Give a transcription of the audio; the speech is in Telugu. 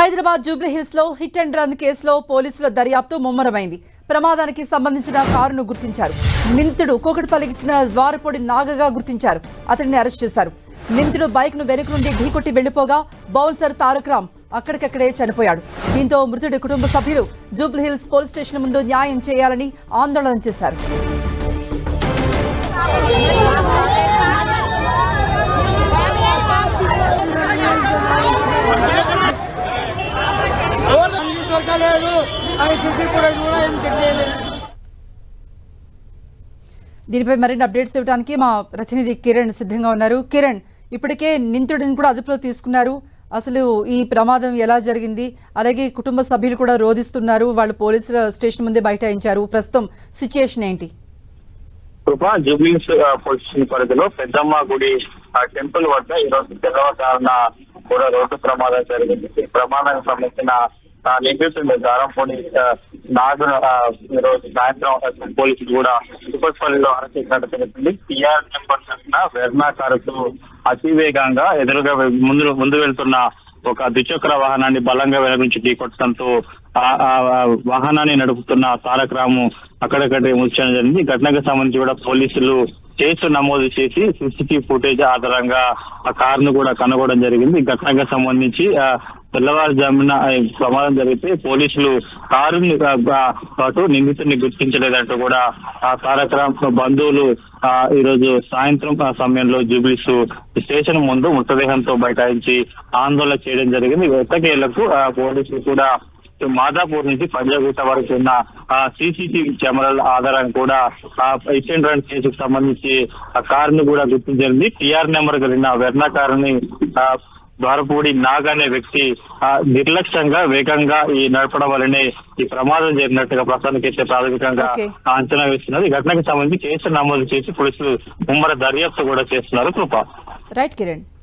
హైదరాబాద్ జూబ్లీహిల్స్లో హిట్ అండ్ రన్ కేసులో పోలీసుల దర్యాప్తు ముమ్మరమైంది. ప్రమాదానికి సంబంధించిన కారును గుర్తించారు. నిందితుడు కోకటిపల్లికి చెందిన ద్వారపొడి నాగగా గుర్తించారు. అతడిని అరెస్ట్ చేశారు. నిందితుడు బైక్ను వెనుక నుండి ఢీకొట్టి వెళ్ళిపోగా బౌన్సర్ తారక్ రామ్ అక్కడికక్కడే చనిపోయాడు. దీంతో మృతుడి కుటుంబ సభ్యులు జూబ్లీహిల్స్ పోలీస్ స్టేషన్ ముందు న్యాయం చేయాలని ఆందోళన చేశారు అన్ని దొరకలేదు అని చూసి కూడా కూడా ఏం చెక్ చేయలేదు దీనిపై మరిన్ని అప్డేట్స్ ఇవ్వడానికి మా ప్రతినిధి కిరణ్ సిద్ధంగా ఉన్నారు. కిరణ్ ఇప్పటికే నిందితుడిని కూడా అదుపులో తీసుకున్నారు. అసలు ఈ ప్రమాదం ఎలా జరిగింది? అలాగే కుటుంబ సభ్యులు కూడా రోధిస్తున్నారు. వాళ్ళు పోలీసుల స్టేషన్ ముందే బైఠాయించారు. ప్రస్తుతం సిచ్యుయేషన్ ఏంటి? కృప జూబ్లీస్ స్టేషన్ పరిధిలో పెద్దమ్మ గుడి టెంపుల్ వద్ద ఈ రోజు తెల్లవారుజామున కూడా రోడ్డు ప్రమాదం జరిగింది. ఈ ప్రమాదానికి సంబంధించిన ఆ, నిందితుడు దారంపూడి నాగును ఆ, ఈ సాయంత్రం పోలీసులు కూడా తిరుపతిపల్లిలో అరెస్ట్ చేసినట్టు తెలుస్తుంది. టీఆర్ నెంబర్ వెర్నా కారుకు అతివేగంగా ఎదురుగా ముందు ముందు వెళ్తున్న ఒక ద్విచక్ర వాహనాన్ని బలంగా వెనక ఢీకొట్టడంతో వాహనాన్ని నడుపుతున్న తారక రాము అక్కడక్కడే మృతి జరిగింది ఘటనకు సంబంధించి కూడా పోలీసులు కేసు నమోదు చేసి సీసీటీవీ ఫుటేజ్ ఆధారంగా ఆ కారును కూడా కనుగొనడం జరిగింది. ఘటనకు సంబంధించి ఆ, తెల్లవారుజామున ప్రమాదం జరిగితే పోలీసులు కారుని పాటు నిందితుడిని గుర్తించలేదంటూ కూడా ఆ కార్యక్రమం బంధువులు ఆ, ఈ రోజు సాయంత్రం ఆ సమయంలో జూబ్లీస్ స్టేషన్ ముందు మృతదేహంతో బైఠాయించి ఆందోళన చేయడం జరిగింది. ఎట్టకేళ్ళకు పోలీసులు కూడా మాదాపూర్ నుంచి పంజాగుట్ట వరకు ఉన్న సీసీటీవీ కెమెరాల ఆధారంగా కూడా ఇచ్చిన రన్ కేసుకు సంబంధించి ఆ కారును కూడా గుర్తించింది టీఆర్ నెంబర్ కలిగిన వెర్ణ కారుని ద్వారపూడి నాగ్ అనే వ్యక్తి నిర్లక్ష్యంగా వేగంగా ఈ నడపడం వల్లనే ఈ ప్రమాదం జరిగినట్టుగా ప్రస్తుతానికైతే ప్రాథమికంగా. అంచనా వేస్తున్నారు. ఈ ఘటనకు సంబంధించి కేసు నమోదు చేసి పోలీసులు ముమ్మర దర్యాప్తు కూడా చేస్తున్నారు. కృప. రైట్ కిరణ్.